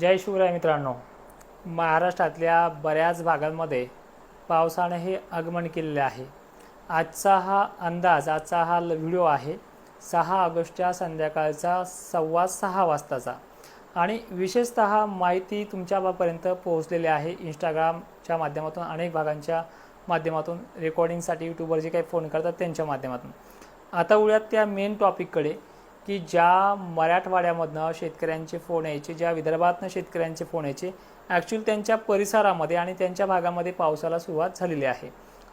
जय शिवराय मित्रांनो. महाराष्ट्रातल्या बऱ्याच भागांमध्ये पावसाने हे आगमन केलेले आहे. आजचा हा अंदाज आजचा हा ल- व्हिडिओ आहे सहा ऑगस्टच्या संध्याकाळचा सव्वा सहा वाजताचा. आणि विशेषतः माहिती तुमच्यापर्यंत पोहोचलेली आहे इंस्टाग्रामच्या माध्यमातून अनेक भागांच्या माध्यमातून रेकॉर्डिंगसाठी यूट्यूबवर जे काही फोन करतात त्यांच्या माध्यमातून. आता उद्यात त्या मेन टॉपिककडे की ज्या मराठवाड्यामधनं शेतकऱ्यांचे फोन यायचे ज्या विदर्भातनं शेतकऱ्यांचे फोन यायचे ॲक्च्युली त्यांच्या परिसरामध्ये आणि त्यांच्या भागामध्ये पावसाला सुरुवात झालेली आहे.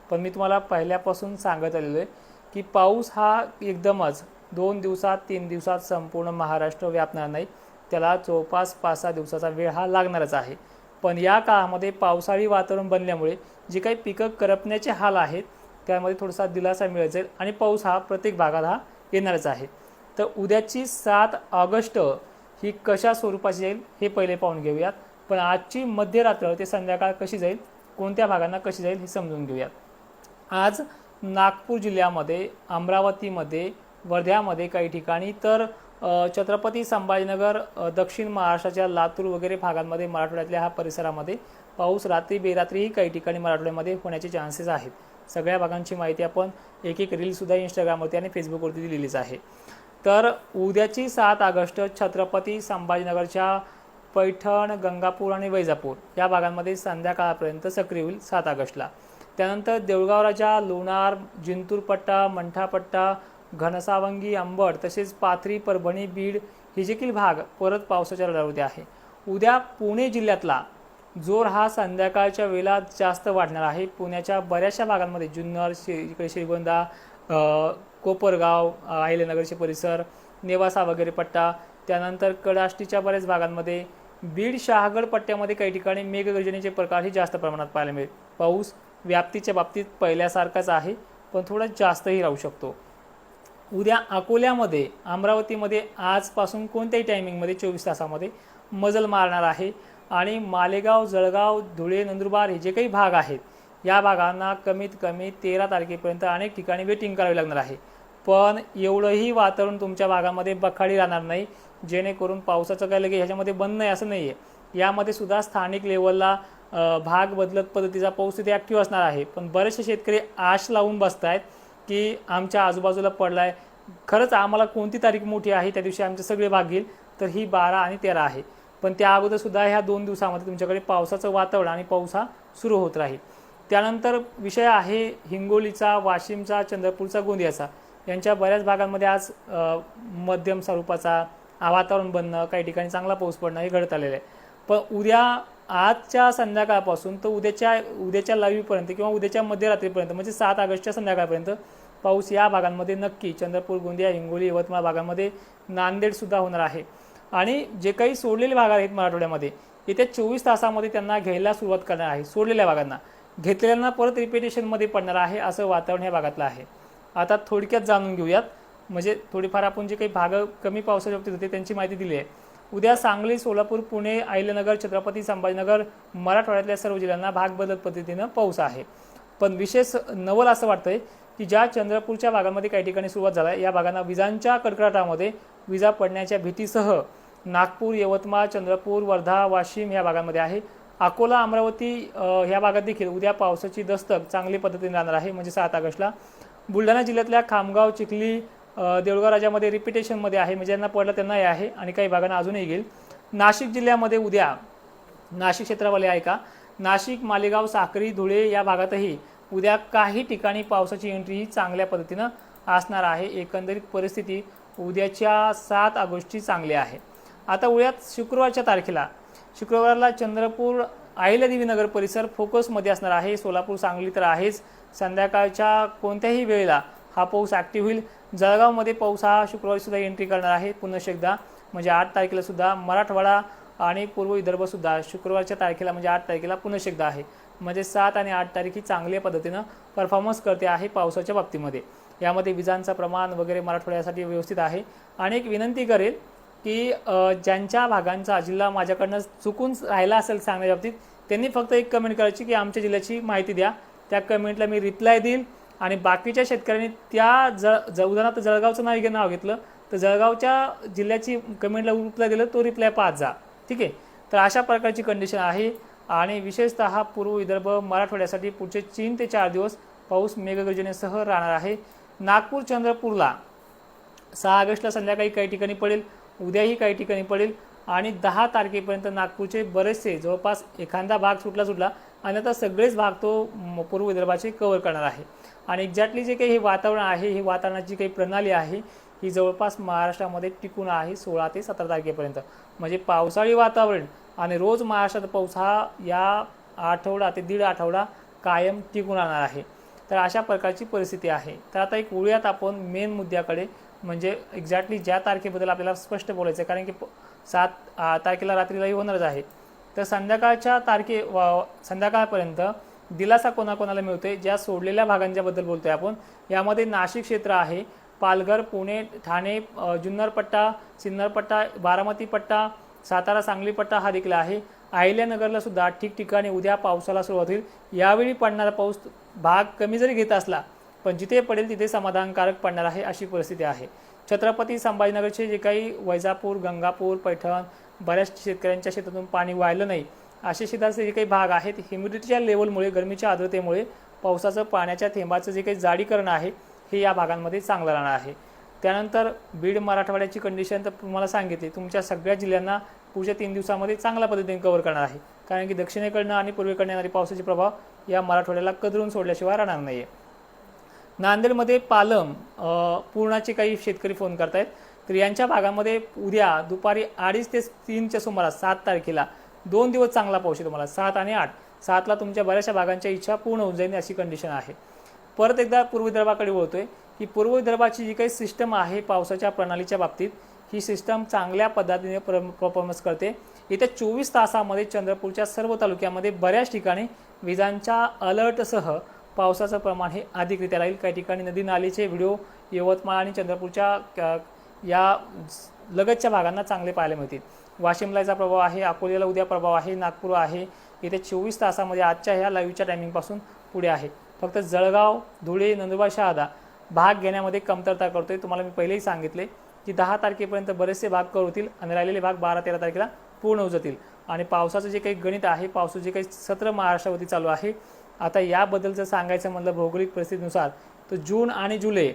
पण मी तुम्हाला पहिल्यापासून सांगत आलेलो आहे की पाऊस हा एकदमच दोन दिवसात तीन दिवसात संपूर्ण महाराष्ट्र व्यापणार नाही. त्याला जवळपास पाच सहा दिवसाचा वेळ हा लागणारच आहे. पण या काळामध्ये पावसाळी वातावरण बनल्यामुळे जे काही पिकं करपण्याचे हाल आहेत त्यामध्ये थोडासा दिलासा मिळत जाईल आणि पाऊस हा प्रत्येक भागात हा येणारच आहे. तर उद्याची सात ऑगस्ट ही कशा स्वरूपाची जाईल हे पहिले पाहून घेऊयात. पण आजची मध्यरात्र ते संध्याकाळ कशी जाईल? कोणत्या भागांना कशी जाईल हे समजून घेऊयात. आज नागपूर जिल्ह्यामध्ये अमरावतीमध्ये वर्ध्यामध्ये काही ठिकाणी तर छत्रपती संभाजीनगर दक्षिण महाराष्ट्राच्या लातूर वगैरे भागांमध्ये मराठवाड्यातल्या ह्या परिसरामध्ये पाऊस रात्री बेरात्रीही काही ठिकाणी मराठवाड्यामध्ये होण्याचे चान्सेस आहेत. सगळ्या भागांची माहिती आपण एक एक रीलसुद्धा इंस्टाग्रामवरती आणि फेसबुकवरती दिलेलीच आहे. तर उद्याची सात ऑगस्ट छत्रपती संभाजीनगरच्या पैठण गंगापूर आणि वैजापूर या भागांमध्ये संध्याकाळपर्यंत सक्रिय होईल सात ऑगस्टला. त्यानंतर देऊळगाव राजा लोणार जिंतूरपट्टा मंठापट्टा घनसावंगी अंबड तसेच पाथरी परभणी बीड हे देखील भाग परत पावसाच्या लढावते आहे. उद्या पुणे जिल्ह्यातला जोर हा संध्याकाळच्या वेळेला जास्त वाढणार आहे. पुण्याच्या बऱ्याचशा भागांमध्ये जुन्नर शे इकडे श्रीगोंदा कोपरगाव अ, परिसर नेवासा वगैरे पट्टा त्यानंतर कडाष्टीच्या बऱ्याच भागांमध्ये बीड शहागड पट्ट्यामध्ये काही ठिकाणी मेघगर्जनेचे प्रकारही जास्त प्रमाणात पाहायला मिळेल. पाऊस व्याप्तीच्या बाबतीत पहिल्यासारखाच आहे पण थोडा जास्तही राहू शकतो. उद्या अकोल्यामध्ये अमरावतीमध्ये आजपासून कोणत्याही टायमिंगमध्ये चोवीस तासामध्ये मजल मारणार आहे आणि मालेगाव जळगाव धुळे नंदुरबार हे जे काही भाग आहेत या भागांना कमीत कमी तेरा तारखेपर्यंत अनेक ठिकाणी वेटिंग करावी लागणार आहे. पण एवढंही वातावरण तुमच्या भागामध्ये बखाडी राहणार नाही. जेणेकरून पावसाचं काय लगे ह्याच्यामध्ये बंद नाही असं नाही आहे यामध्ये सुद्धा स्थानिक लेवलला भाग बदलत पद्धतीचा पाऊस तिथे ॲक्टिव्ह असणार आहे. पण बरेचसे शेतकरी आश लावून बसत आहेत की आमच्या आजूबाजूला पडला आहे खरंच आम्हाला कोणती तारीख मोठी आहे त्या दिवशी आमचे सगळे भाग घेईल तर ही बारा आणि तेरा आहे. पण त्या अगोदरसुद्धा ह्या दोन दिवसामध्ये तुमच्याकडे पावसाचं वातावरण आणि पाऊस हा सुरू होत राहील. त्यानंतर विषय आहे हिंगोलीचा वाशिमचा चंद्रपूरचा गोंदियाचा. यांच्या बऱ्याच भागांमध्ये आज मध्यम स्वरूपाचा वातावरण बनणं काही ठिकाणी चांगला पाऊस पडणं हे घडत आलेलं आहे. पण उद्या आजच्या संध्याकाळपासून तर उद्याच्या उद्याच्या लाईव्हपर्यंत किंवा उद्याच्या मध्यरात्रीपर्यंत म्हणजे सात ऑगस्टच्या संध्याकाळपर्यंत पाऊस या भागांमध्ये नक्की चंद्रपूर गोंदिया हिंगोली यवतमाळ भागांमध्ये नांदेडसुद्धा होणार आहे. आणि जे काही सोडलेले भाग आहेत मराठवाड्यामध्ये येत्या चोवीस तासामध्ये त्यांना घ्यायला सुरुवात करणार आहे सोडलेल्या भागांना. घेतलेल्यांना परत रिपिटेशनमध्ये पडणार आहे असं वातावरण ह्या भागातलं आहे. आता थोडक्यात जाणून घेऊयात. म्हणजे थोडीफार आपण जे काही भाग कमी पावसाच्या बाबतीत होते त्यांची माहिती दिली आहे. उद्या सांगली सोलापूर पुणे अहिल्यानगर छत्रपती संभाजीनगर मराठवाड्यातल्या सर्व जिल्ह्यांना भाग बदलत पद्धतीनं पाऊस आहे. पण विशेष नवल असं वाटतंय की ज्या चंद्रपूरच्या भागामध्ये काही ठिकाणी सुरुवात झाला आहे या भागांना विजांच्या कडकडाटामध्ये विजा पडण्याच्या भीतीसह नागपूर यवतमाळ चंद्रपूर वर्धा वाशिम या भागांमध्ये आहे. अकोला अमरावती ह्या भागात देखील उद्या पावसाची दस्तक चांगली पद्धतीने राहणार आहे. म्हणजे सात ऑगस्टला. बुलढाणा जिल्ह्यातल्या खामगाव चिखली देवगाव देऊळगाव राजामध्ये रिपिटेशनमध्ये आहे. म्हणजे ज्यांना पडलं त्यांना हे आहे आणि काही भागांना अजूनही येईल. नाशिक जिल्ह्यामध्ये उद्या नाशिक क्षेत्रावाले आहे का? नाशिक मालेगाव साक्री धुळे या भागातही उद्या काही ठिकाणी पावसाची एंट्री ही चांगल्या पद्धतीनं असणार आहे. एकंदरीत परिस्थिती उद्याच्या सात ऑगस्टची चांगली आहे. आता उद्यात शुक्रवारच्या तारखेला. शुक्रवारला चंद्रपूर अहिल्यादेवी नगर परिसर फोकसमध्ये असणार आहे. सोलापूर सांगली तर आहेच. संध्याकाळच्या कोणत्याही वेळेला हा पाऊस ॲक्टिव्ह होईल. जळगावमध्ये पाऊस हा शुक्रवारी सुद्धा एंट्री करणार आहे. पुन्हा एकदा म्हणजे आठ तारखेला सुद्धा मराठवाडा आणि पूर्व विदर्भसुद्धा शुक्रवारच्या तारखेला म्हणजे आठ तारखेला पुन्हा एकदा आहे. म्हणजे सात आणि आठ तारीख ही चांगल्या पद्धतीनं परफॉर्मन्स करते आहे पावसाच्या बाबतीमध्ये. यामध्ये विजांचं प्रमाण वगैरे मराठवाड्यासाठी व्यवस्थित आहे. आणि एक विनंती करेल की ज्यांच्या भागांचा जिल्हा माझ्याकडनं चुकून राहिला असेल सांगण्याच्या बाबतीत त्यांनी फक्त एक कमेंट करायची की आमच्या जिल्ह्याची माहिती द्या. त्या कमेंटला मी रिप्लाय देईल आणि बाकीच्या शेतकऱ्यांनी त्या ज ज उदाहरणार्थ जळगावचं नाव घे- नाव घेतलं तर जळगावच्या जिल्ह्याची कमेंटला रिप्लाय दिलं तो रिप्लाय पाच जा. ठीक आहे? तर अशा प्रकारची कंडिशन आहे. आणि विशेषतः पूर्व विदर्भ मराठवाड्यासाठी पुढचे तीन ते चार दिवस पाऊस मेघगर्जनेसह राहणार आहे. नागपूर चंद्रपूरला सहा ऑगस्टला संध्याकाळी काही ठिकाणी पडेल. उद्याही काही ठिकाणी पडेल. आणि दहा तारखेपर्यंत नागपूरचे बरेचसे जवळपास एखादा भाग सुटला सुटला आणि आता सगळेच भाग तो पूर्व विदर्भाचे कव्हर करणार आहे. आणि एक्झॅक्टली जे काही हे वातावरण आहे ही वातावरणाची काही प्रणाली आहे ही जवळपास महाराष्ट्रामध्ये टिकून आहे सोळा ते सतरा तारखेपर्यंत. म्हणजे पावसाळी वातावरण आणि रोज महाराष्ट्रात पाऊस हा या आठवडा ते दीड आठवडा कायम टिकून राहणार आहे. तर अशा प्रकारची परिस्थिती आहे. तर आता एक वळूयात आपण मेन मुद्द्याकडे. म्हणजे एक्झॅक्टली ज्या तारखेबद्दल आपल्याला स्पष्ट बोलायचं आहे कारण की सात तारखेला रात्रीलाही होणारच आहे. तर संध्याकाळच्या तारखे व- संध्याकाळपर्यंत दिलासा कोणाकोणाला मिळतोय ज्या सोडलेल्या भागांच्याबद्दल बोलतोय आपण यामध्ये नाशिक क्षेत्र आहे पालघर पुणे ठाणे जुन्नरपट्टा सिन्नरपट्टा बारामती पट्टा सातारा सांगली पट्टा हा देखील आहे. अहिल्यानगरला सुद्धा ठिकठिकाणी उद्या पावसाला सुरुवात होईल. यावेळी पडणारा पाऊस भाग कमी जरी घेत असला पण जिथे पडेल तिथे समाधानकारक पडणार आहे अशी परिस्थिती आहे. छत्रपती संभाजीनगरचे जे काही वैजापूर गंगापूर पैठण बऱ्याच शेतकऱ्यांच्या शेतातून पाणी वाहिलं नाही असे शेताचे जे काही भाग आहेत ह्युमिडिटीच्या लेवलमुळे गरमीच्या आर्द्रतेमुळे पावसाचं पाण्याच्या थेंबाचं जे काही जाडीकरण आहे हे या भागांमध्ये चांगलं राहणार आहे. त्यानंतर बीड मराठवाड्याची कंडिशन तर तुम्हाला सांगितली तुमच्या सगळ्या जिल्ह्यांना पुढच्या तीन दिवसामध्ये चांगल्या पद्धतीने कव्हर करणार आहे. कारण की दक्षिणेकडनं आणि पूर्वेकडनं येणारी पावसाचे प्रभाव या मराठवाड्याला कदरून सोडल्याशिवाय राहणार नाही आहे नांदेडमध्ये पालम पूर्णाचे काही शेतकरी फोन करतायत. तर यांच्या भागामध्ये उद्या दुपारी अडीच ते तीनच्या सुमारास सात तारखेला दोन दिवस चांगला पाऊस आहे तुम्हाला सात आणि आठ. सातला तुमच्या बऱ्याचशा भागांच्या इच्छा पूर्ण होऊन जाईल अशी कंडिशन आहे. परत एकदा पूर्व विदर्भाकडे वळतोय की पूर्व विदर्भाची जी काही सिस्टम आहे पावसाच्या प्रणालीच्या बाबतीत ही सिस्टम चांगल्या पद्धतीने परफॉर्मन्स करते. येत्या चोवीस तासामध्ये चंद्रपूरच्या सर्व तालुक्यामध्ये बऱ्याच ठिकाणी विजांच्या अलर्टसह पावसाचं प्रमाण हे अधिकरित्या राहील. काही ठिकाणी नदी नालीचे व्हिडिओ यवतमाळ आणि चंद्रपूरच्या या लगतच्या भागांना चांगले पाहायला मिळतील. वाशिमला याचा प्रभाव आहे अकोल्याला उद्या प्रभाव आहे नागपूर आहे. येथे चोवीस तासामध्ये आजच्या ह्या लाईव्हच्या टायमिंगपासून पुढे आहे. फक्त जळगाव धुळे नंदुरबार शहादा भाग घेण्यामध्ये कमतरता करतोय. तुम्हाला मी पहिलेही सांगितले की दहा तारखेपर्यंत बरेचसे भाग कर होतील आणि राहिलेले भाग बारा तेरा तारखेला पूर्ण होऊ जातील. आणि पावसाचं जे काही गणित आहे पावसाचं जे काही सत्र महाराष्ट्रावरती चालू आहे आता याबद्दल जर सांगायचं म्हणलं भौगोलिक परिस्थितीनुसार तर जून आणि जुलै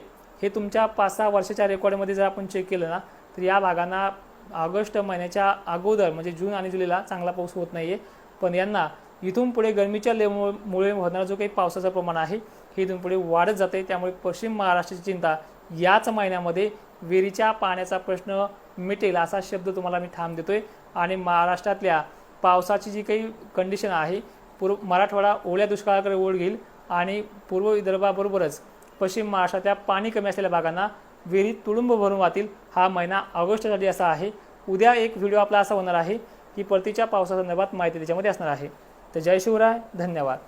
हे तुमच्या पाच सहा वर्षाच्या रेकॉर्डमध्ये जर आपण चेक केलं ना तर या भागांना ऑगस्ट महिन्याच्या अगोदर म्हणजे जून आणि जुलैला चांगला पाऊस होत नाही आहे पण यांना इथून पुढे गरमीच्या लेमुळे होणारा जो काही पावसाचं प्रमाण आहे हे इथून पुढे वाढत जाते त्यामुळे पश्चिम महाराष्ट्राची चिंता याच महिन्यामध्ये विहिरीच्या पाण्याचा प्रश्न मिटेल असा शब्द तुम्हाला मी ठाम देतोय. आणि महाराष्ट्रातल्या पावसाची जी काही कंडिशन आहे पूर्व मराठवाडा ओल्या दुष्काळाकडे ओढ घेईल आणि पूर्व विदर्भाबरोबरच पश्चिम महाराष्ट्रातल्या पाणी कमी असलेल्या भागांना विहिरीत तुडुंब भरून वाहतील हा महिना ऑगस्टसाठी असा आहे. उद्या एक व्हिडिओ आपला असा होणार आहे की परतीच्या पावसासंदर्भात माहिती त्याच्यामध्ये असणार आहे. तर जय शिवराय धन्यवाद.